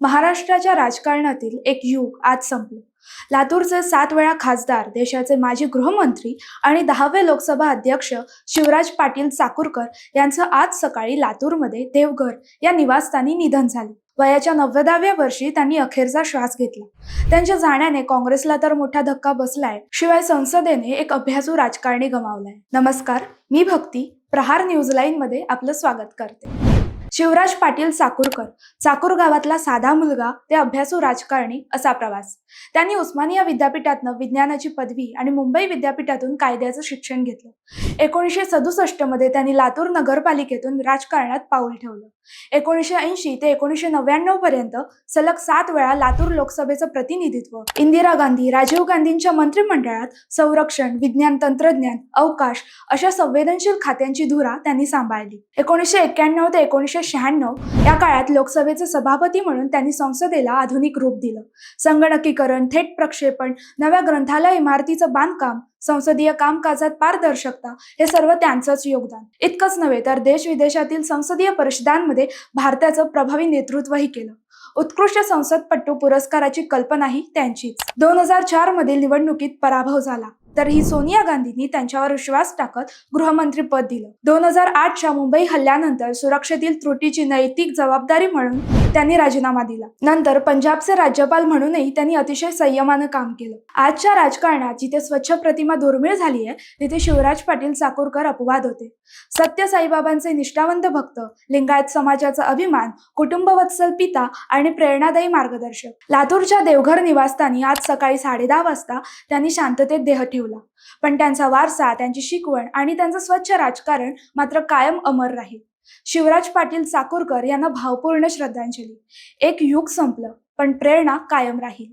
महाराष्ट्राच्या राजकारणातील एक युग आज संपलं. लातूरचे सात वेळा खासदार देशाचे माजी गृहमंत्री आणि दहावे लोकसभा अध्यक्ष शिवराज पाटील चाकूरकर यांचं आज सकाळी लातूरमध्ये देवघर या निवासस्थानी निधन झाले. वयाच्या नव्वदाव्या वर्षी त्यांनी अखेरचा श्वास घेतला. त्यांच्या जाण्याने काँग्रेसला तर मोठा धक्का बसलाय शिवाय संसदेने एक अभ्यासू राजकारणी गमावलाय. नमस्कार मी भक्ती प्रहार न्यूज लाईन मध्ये आपलं स्वागत करते. शिवराज पाटील चाकूरकर. चाकूर गावातला साधा मुलगा ते अभ्यासू राजकारणी असा प्रवास. त्यांनी उस्मानिया विद्यापीठातनं विज्ञानाची पदवी आणि मुंबई विद्यापीठातून कायद्याचं शिक्षण घेतलं. एकोणीसशे सदुसष्टमध्ये त्यांनी लातूर नगरपालिकेतून राजकारणात पाऊल ठेवलं. एकोणीसशे ऐंशी ते एकोणीसशे नव्याण्णव पर्यंत सलग सात वेळा लातूर लोकसभेचं प्रतिनिधित्व. इंदिरा गांधी राजीव गांधींच्या मंत्रिमंडळात संरक्षण विज्ञान तंत्रज्ञान अवकाश अशा संवेदनशील खात्यांची धुरा त्यांनी सांभाळली. एकोणीसशे एक्क्याण्णव ते एकोणीसशे शहाण्णव या काळात लोकसभेचे सभापती म्हणून त्यांनी संसदेला आधुनिक रूप दिलं. संगणकीकरण थेट प्रक्षेपण नव्या ग्रंथालय इमारतीचं बांधकाम संसदीय कामकाजात पारदर्शकता हे सर्व त्यांचंच योगदान. इतकंच नव्हे तर देश विदेशातील संसदीय परिषदांमध्ये भारताचं प्रभावी नेतृत्वही केलं. उत्कृष्ट संसदपटू पुरस्काराची कल्पनाही त्यांचीच. दोन हजार चार मधील निवडणुकीत पराभव झाला. तरीही सोनिया गांधींनी त्यांच्यावर विश्वास टाकत गृहमंत्री पद दिलं. दोन हजार आठच्या मुंबई हल्ल्यानंतर सुरक्षेतील त्रुटीची नैतिक जबाबदारी म्हणून त्यांनी राजीनामा दिला. नंतर पंजाबचे राज्यपाल म्हणूनही त्यांनी अतिशय संयमानं काम केलं. आजच्या राजकारणात जिथे स्वच्छ प्रतिमा दुर्मिळ झाली आहे तिथे शिवराज पाटील चाकूरकर अपवाद होते. सत्य साईबाबांचे निष्ठावंत भक्त लिंगायत समाजाचा अभिमान कुटुंबवत्सल पिता आणि प्रेरणादायी मार्गदर्शक. लातूरच्या देवघर निवासस्थानी आज सकाळी साडेदहा वाजता त्यांनी शांततेत देह ठेवला. पण त्यांचा वारसा त्यांची शिकवण आणि त्यांचं स्वच्छ राजकारण मात्र कायम अमर राहील. शिवराज पाटील चाकूरकर यांना भावपूर्ण श्रद्धांजली. एक युग संपलं पण प्रेरणा कायम राहील.